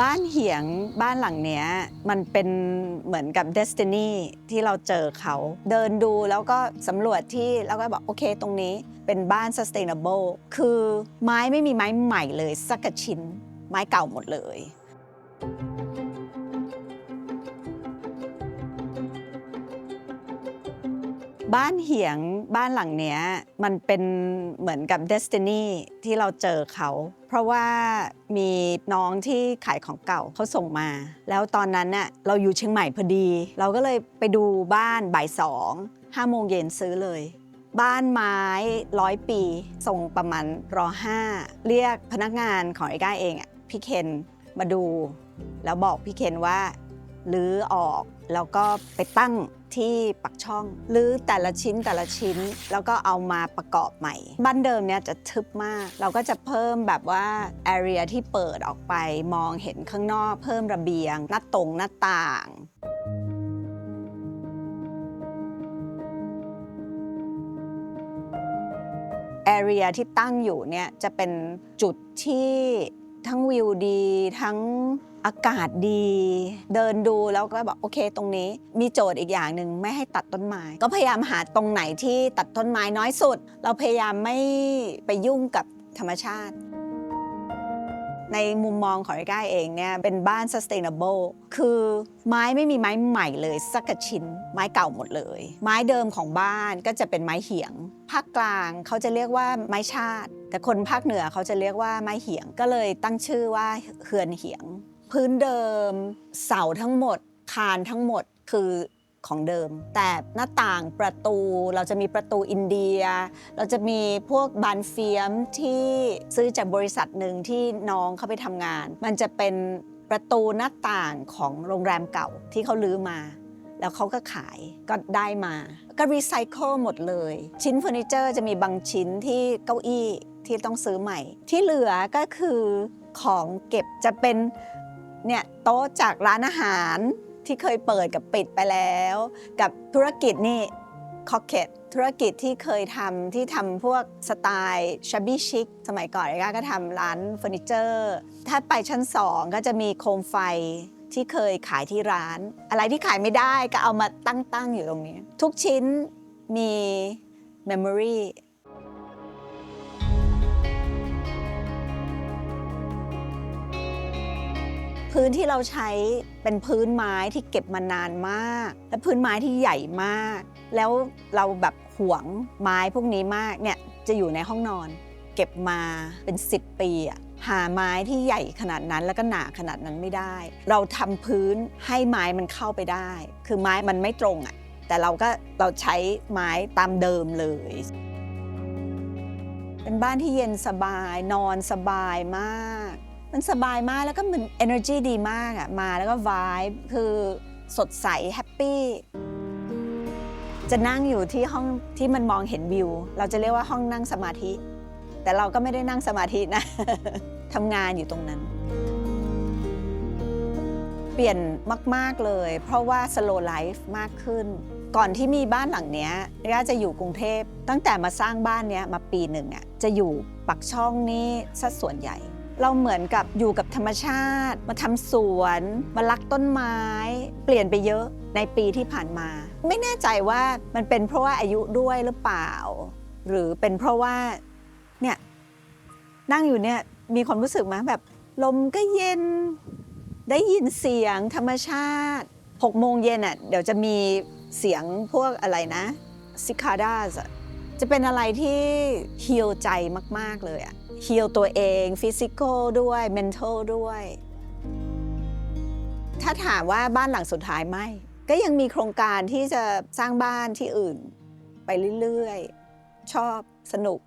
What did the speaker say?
บ้านเหียงบ้านหลังเนี้ยมันเป็นเหมือนกับเดสตินีที่เราเจอเขาเดินดูแล้วก็สำรวจที่แล้วก็บอกโอเคตรงนี้เป็นบ้าน sustainable คือไม้ไม่มีไม้ใหม่เลยสักชิ้น ไม้เก่าหมดเลย บ้านเหียงบ้านหลังเนี้ยมันเป็นเหมือนกับเดสตินีที่เราเจอเขา เพราะว่ามีน้องที่ขายของเก่าเขาส่งมา แล้วตอนนั้นน่ะเราอยู่เชียงใหม่พอดี เราก็เลยไปดูบ้านบ่ายสองห้าโมงเย็นซื้อเลย บ้านไม้ร้อยปีส่งประมาณรอห้าเรียกพนักงานของไอ้ก้าเองอะพี่เคนมาดู แล้วบอกพี่เคนว่า ลื้อออกแล้วก็ไปตั้งที่ปักช่องลื้อแต่ละชิ้นแต่ละชิ้น แล้วก็เอามาประกอบใหม่ บ้านเดิมเนี่ยจะทึบมาก เราก็จะเพิ่มแบบว่า area ที่เปิดออกไปมองเห็นข้างนอก เพิ่มระเบียง หน้าตรงหน้าต่าง area ที่ตั้งอยู่เนี่ยจะเป็นจุดที่ทั้งวิวดีทั้ง อากาศดี เดินดูแล้วก็แบบโอเคตรงนี้ มีโจทย์อีกอย่างหนึ่งไม่ให้ตัดต้นไม้ ก็พยายามหาตรงไหนที่ตัดต้นไม้น้อยสุด เราพยายามไม่ไปยุ่งกับธรรมชาติ ในมุมมองของไอ้ก้าเองเนี่ยเป็นบ้าน sustainable คือไม้ไม่มีไม้ใหม่เลยสักชิ้น ไม้เก่าหมดเลย ไม้เดิมของบ้านก็จะเป็นไม้เหียง ภาคกลางเขาจะเรียกว่าไม้ชาติ แต่คนภาคเหนือเขาจะเรียกว่าไม้เหียงก็เลยตั้งชื่อว่าเฮือนเหียง พื้นเดิม เสาทั้งหมด คานทั้งหมดคือของเดิม แต่หน้าต่างประตูเราจะมีประตูอินเดีย เราจะมีพวกบานเฟียมที่ซื้อจากบริษัทหนึ่งที่น้องเขาไปทำงาน มันจะเป็นประตูหน้าต่างของโรงแรมเก่าที่เขาลื้อมา แล้วเขาก็ขายก็ได้มา ก็รีไซเคิลหมดเลย ชิ้นเฟอร์นิเจอร์จะมีบางชิ้นที่เก้าอี้ที่ต้องซื้อใหม่ ที่เหลือก็คือของเก็บจะเป็น เนี่ยโต๊ะจากร้านอาหารที่เคยเปิดกับปิดไปแล้ว กับธุรกิจนี่คอกเก็ตธุรกิจที่เคยทำที่ทำพวกสไตล์ชับบี้ชิคสมัยก่อนก็ทำร้านเฟอร์นิเจอร์ถ้าไปชั้น2ก็จะมีโคมไฟที่เคยขายที่ร้าน อะไรที่ขายไม่ได้ก็เอามาตั้งๆอยู่ตรงนี้ ทุกชิ้นมี Memory พื้นที่เราใช้เป็นพื้นไม้ที่เก็บมานานมาก และพื้นไม้ที่ใหญ่มาก แล้วเราแบบหวงไม้พวกนี้มากเนี่ยจะอยู่ในห้องนอน เก็บมาเป็น 10 ปีอะหาไม้ที่ใหญ่ขนาดนั้นแล้วก็หนาขนาดนั้นไม่ได้ เราทำพื้นให้ไม้มันเข้าไปได้ คือไม้มันไม่ตรงอะแต่เราก็เราใช้ไม้ตามเดิมเลย เป็นบ้านที่เย็นสบายนอนสบายมาก มันสบายมากแล้วก็มัน energy ดีมากอะมาแล้วก็ vibe คือสดใสแฮปปี้จะนั่งอยู่ที่ห้องที่มันมองเห็นวิว เราจะเรียกว่าห้องนั่งสมาธิ แต่เราก็ไม่ได้นั่งสมาธินะทำงานอยู่ตรงนั้น เปลี่ยนมาก ๆ เลย เพราะว่า slow life มากขึ้น ก่อนที่มีบ้านหลังเนี้ยย่าจะอยู่กรุงเทพ ตั้งแต่มาสร้างบ้านเนี้ยมาปีหนึ่งอะจะอยู่ปักช่องนี้สัดส่วนใหญ่ เราเหมือนกับอยู่กับธรรมชาติ มาทำสวน มารักต้นไม้ เปลี่ยนไปเยอะในปีที่ผ่านมา ไม่แน่ใจว่ามันเป็นเพราะว่าอายุด้วยหรือเปล่า หรือเป็นเพราะว่าเนี่ยนั่งอยู่เนี่ยมีความรู้สึกไหมแบบลมก็เย็น ได้ยินเสียงธรรมชาติ6โมงเย็นอะเดี๋ยวจะมีเสียงพวกอะไรนะซิคาดาสจะเป็นอะไรที่ฮิลใจมาก ๆ เลยอะ ฮีลตัวเองฟิสิกอลด้วยเมนทัลด้วย ถ้าถามว่าบ้านหลังสุดท้ายไม่ ก็ยังมีโครงการที่จะสร้างบ้านที่อื่น ไปเรื่อยๆ ชอบสนุก